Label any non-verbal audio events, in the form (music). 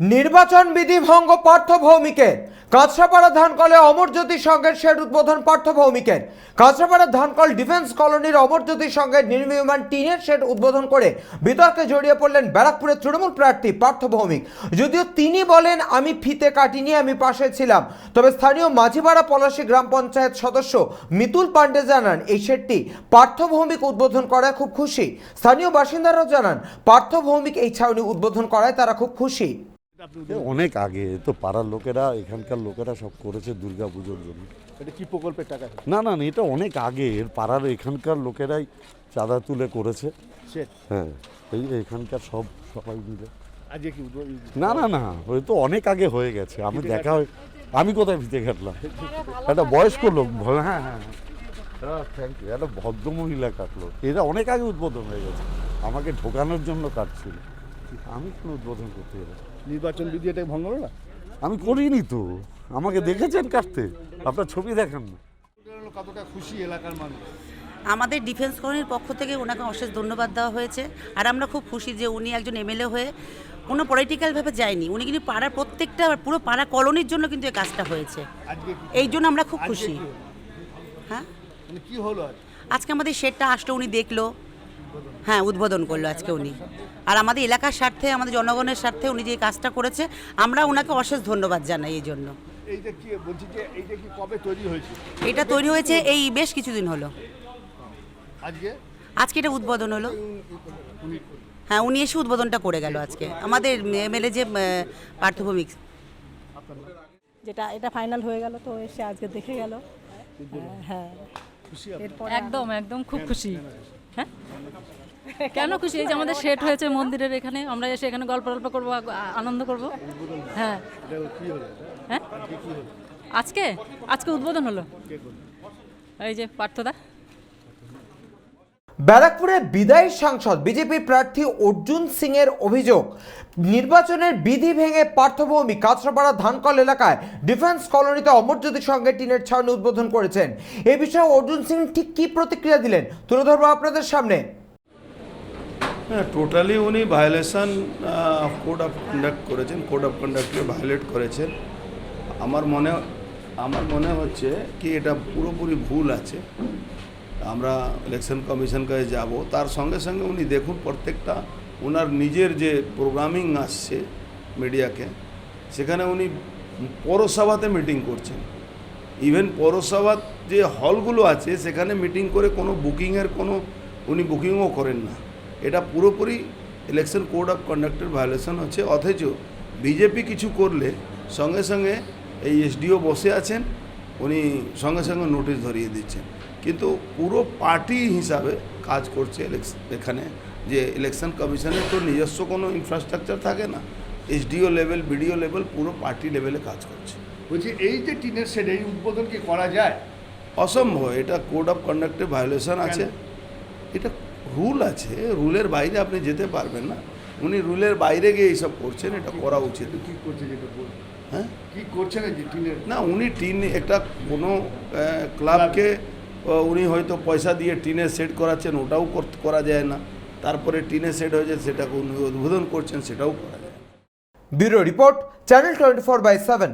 নির্বাচন বিধি ভঙ্গ পার্থ ভৌমিকের কাঁচরাপাড়া ধানকলে অমরজ্যোতি সংঘের শেড উদ্বোধন পার্থ ভৌমিকের কাঁচরাপাড়া ধানকল ডিফেন্স কলোনির অমরজ্যোতি সংঘের নির্মীয়মান টিনের শেড উদ্বোধন করে বিতর্কে জড়িয়ে পড়লেন ব্যারাকপুরের তৃণমূল প্রার্থী পার্থ ভৌমিক যদিও তিনি বলেন, আমি ফিতে কাটিনি, আমি পাশে ছিলাম। তবে স্থানীয় মাঝিপাড়া পলাশী গ্রাম পঞ্চায়েত সদস্য মিতুল পান্ডে জানান, এই শেডটি পার্থ ভৌমিক উদ্বোধন করায় খুব খুশি। স্থানীয় বাসিন্দারাও জানান পার্থ ভৌমিক এই ছাউনি উদ্বোধন করায় তারা খুব খুশি। অনেক আগে তো পাড়ার লোকেরা এখানকার লোকেরা সব করেছে দুর্গা পুজোর জন্য। এটা কি প্রকল্পের টাকা? না না না এটা অনেক আগে এর পাড়ার এখানকার লোকেরাই চাঁদা তুলে করেছে। হ্যাঁ এই এখানকার সব সবাই মিলে। না না না ওই তো অনেক আগে হয়ে গেছে। আমি দেখা হয় আমি কোথায় ভিতে কাটলাম (laughs) একটা বয়স্ক লোক হ্যাঁ হ্যাঁ থ্যাংক ইউ একটা ভদ্র মহিলা কাটলো। এটা অনেক আগে উদ্বোধন হয়ে গেছে। আমাকে ঢোকানোর জন্য কাটছিল। আমি কোনো উদ্বোধন করতে নির্বাচন বিধি এটা ভঙ্গ হলো না আমি করিনি তো। আমাকে দেখেছেন কাটতে। আপনার ছবি দেখান না। কতটা খুশি এলাকার মানুষ? আমাদের ডিফেন্স কলোনির পক্ষ থেকে ওনাকে অশেষ ধন্যবাদ দেওয়া হয়েছে। আর আমরা খুব খুশি যে উনি একজন এমএলএ হয়ে কোনো পলিটিক্যালভাবে যায়নি। উনি কিন্তু পাড়ার প্রত্যেকটা পুরো পাড়া কলোনির জন্য কিন্তু এই কাজটা হয়েছে। এই জন্য আমরা খুব খুশি। হ্যাঁ? মানে কি হলো আজ আজকে আমাদের শেডটা আসলো উনি দেখল। হ্যাঁ উদ্বোধন করল আজকে উনি। আর আমাদের এলাকার স্বার্থে আমাদের জনগণের স্বার্থে উনি যে কাজটা করেছে আমরা ওনাকে অশেষ ধন্যবাদ জানাই এই জন্য। এইটা কি বলছি যে এইটা কি কবে তৈরি হয়েছে? এটা তৈরি হয়েছে এই বেশ কিছুদিন হলো। আজকে? আজকে এটা উদ্বোধন হলো। হ্যাঁ উনি এসে উদ্বোধনটা করে গেল আজকে। আমাদের এমএলএ যে পার্থভূমিক যেটা এটা ফাইনাল হয়ে গেল তো এসে আজকে দেখে গেল। হ্যাঁ। একদম একদম খুব খুশি। হ্যাঁ? কেন খুশি? এই যে আমাদের সেট হয়েছে মন্দিরের এখানে, আমরা এসে এখানে গল্প টল্প করব আনন্দ করব। হ্যাঁ। হ্যাঁ? আজকে? আজকে উদ্বোধন হলো। এই যে পার্থদা। ব্যারাকপুরের বিদায়ী সাংসদ, বিজেপি প্রার্থী অর্জুন সিং এর অভিযোগ। নির্বাচনের বিধি ভেঙে পার্থভূমি কাঁচরাপাড়া ধানকল এলাকায় ডিফেন্স কলোনিতে অমরজ্যোতি সঙ্গে টিনের ছাউনি উদ্বোধন করেছেন। এ বিষয়ে অর্জুন সিং ঠিক কি প্রতিক্রিয়া দিলেন? তুলে ধরবো আপনাদের সামনে। হ্যাঁ টোটালি উনি ভায়োলেশন কোড অফ কন্ডাক্ট করেছেন কোড অফ কন্ডাক্টকে ভায়োলেট করেছেন। আমার মনে আমার মনে হচ্ছে কি এটা পুরোপুরি ভুল আছে। আমরা ইলেকশন কমিশন কাছে যাব। তার সঙ্গে সঙ্গে উনি দেখুন প্রত্যেকটা ওনার নিজের যে প্রোগ্রামিং আসছে মিডিয়াকে, সেখানে উনি পৌরসভাতে মিটিং করছেন। ইভেন পৌরসভার যে হলগুলো আছে, সেখানে মিটিং করে কোনো বুকিংয়ের কোনো উনি বুকিংও করেন না। এটা পুরোপুরি ইলেকশন কোড অফ কন্ডাক্টের ভায়োলেশন হচ্ছে। অথচ বিজেপি কিছু করলে সঙ্গে সঙ্গে এই এসডিও বসে আছেন উনি সঙ্গে সঙ্গে নোটিশ ধরিয়ে দিচ্ছেন। কিন্তু পুরো পার্টি হিসাবে কাজ করছে এখানে যে ইলেকশন কমিশনের তো নিজস্ব কোনো ইনফ্রাস্ট্রাকচার থাকে না। এসডিও লেভেল বিডিও লেভেল পুরো পার্টি লেভেলে কাজ করছে। বলছি এই যে টিনের শেড এই উদ্বোধন কি করা যায়? অসম্ভব এটা কোড অফ কন্ডাক্টে ভায়োলেশন আছে। এটা রুল আছে রুলের বাইরে আপনি যেতে পারবেন না। উনি রুলের বাইরে গিয়ে এইসব করছেন এটা করা উচিত। কি করছে যেটা হ্যাঁ? কি করছেন না না উনি টিন একটা কোনো ক্লাবকে উনি হয়তো পয়সা দিয়ে টিনে সেট করাচ্ছেন ওটাও কর- করা যায় না। তারপরে টিনে সেট হয়েছে সেটাকে উনি উদ্বোধন করছেন সেটাও করা যায় না। Bureau report channel twenty four by seven.